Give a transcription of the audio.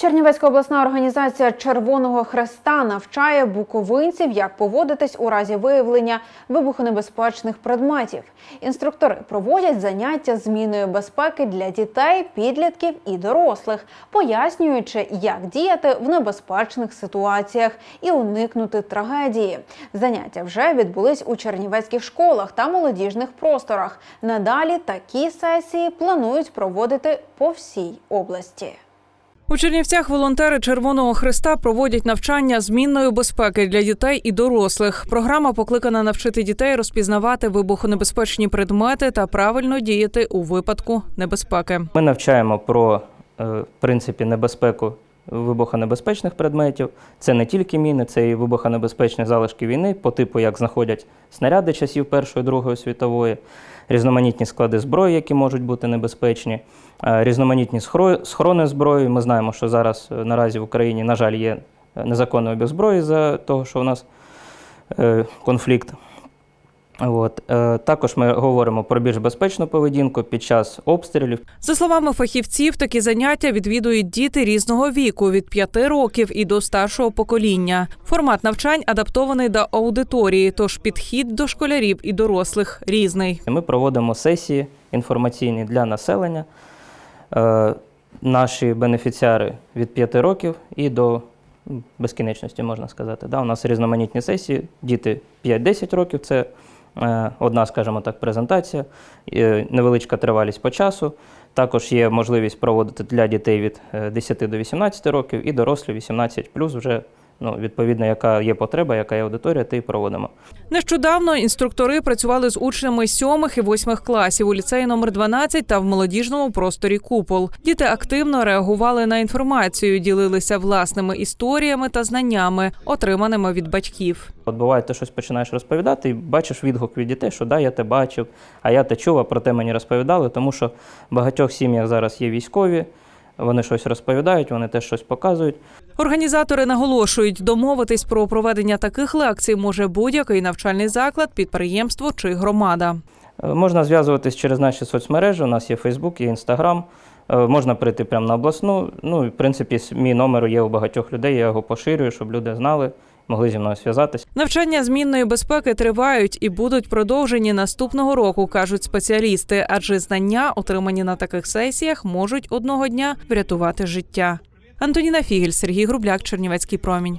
Чернівецька обласна організація Червоного Хреста навчає буковинців, як поводитись у разі виявлення вибухонебезпечних предметів. Інструктори проводять заняття зміною безпеки для дітей, підлітків і дорослих, пояснюючи, як діяти в небезпечних ситуаціях і уникнути трагедії. Заняття вже відбулись у чернівецьких школах та молодіжних просторах. Надалі такі сесії планують проводити по всій області. У Чернівцях волонтери Червоного Христа проводять навчання змінної безпеки для дітей і дорослих. Програма покликана навчити дітей розпізнавати вибухонебезпечні предмети та правильно діяти у випадку небезпеки. Ми навчаємо про е, в принципі небезпеку вибухонебезпечних предметів. Це не тільки міни, це і вибухонебезпечні залишки війни, по типу як знаходять снаряди часів Першої Другої світової, різноманітні склади зброї, які можуть бути небезпечні, е, різноманітні схорони зброї. Ми знаємо, що зараз е, наразі в Україні, на жаль, є е, незаконний обіг зброї за того, що у нас конфлікт. От. Е, Також ми говоримо про більш безпечну поведінку під час обстрілів. За словами фахівців, такі заняття відвідують діти різного віку від 5 років і до старшого покоління. Формат навчань адаптований до аудиторії, тож підхід до школярів і дорослих різний. Ми проводимо сесії інформаційні для населення. Е, Наші бенефіціари від 5 років і до безкінечності, можна сказати. Да, у нас різноманітні сесії, діти 5-10 років це одна, скажімо так, презентація, е, невеличка тривалість по часу. Також є можливість проводити для дітей від е, 10 до 18 років і дорослі 18 вже ну, відповідно, яка є потреба, яка є аудиторія, і проводимо. Нещодавно інструктори працювали з учнями сьомих і восьмих класів у ліцеї номер 12 та в молодіжному просторі Купол. Діти активно реагували на інформацію, ділилися власними історіями та знаннями, отриманими від батьків. От буває, ти щось починаєш розповідати і бачиш відгук від дітей, що да, я те бачив, а я те чув, а про те мені розповідали, тому що в багатьох сім'ях зараз є військові, вони щось розповідають, вони теж щось показують. Організатори наголошують, домовитись про проведення таких лекцій може будь-який навчальний заклад, підприємство чи громада. Е, Можна зв'язуватись через наші соцмережі. У нас є Фейсбук, є Інстаграм. Е, Можна прийти прямо на обласну. Ну, в принципі, мій номер є у багатьох людей. Я його поширюю, щоб люди знали, могли зі мною зв'язатись. Навчання змінної безпеки тривають і будуть продовжені наступного року, кажуть спеціалісти, адже знання, отримані на таких сесіях, можуть одного дня врятувати життя. Антоніна Фігель, Сергій Грубляк, Чернівецький промінь.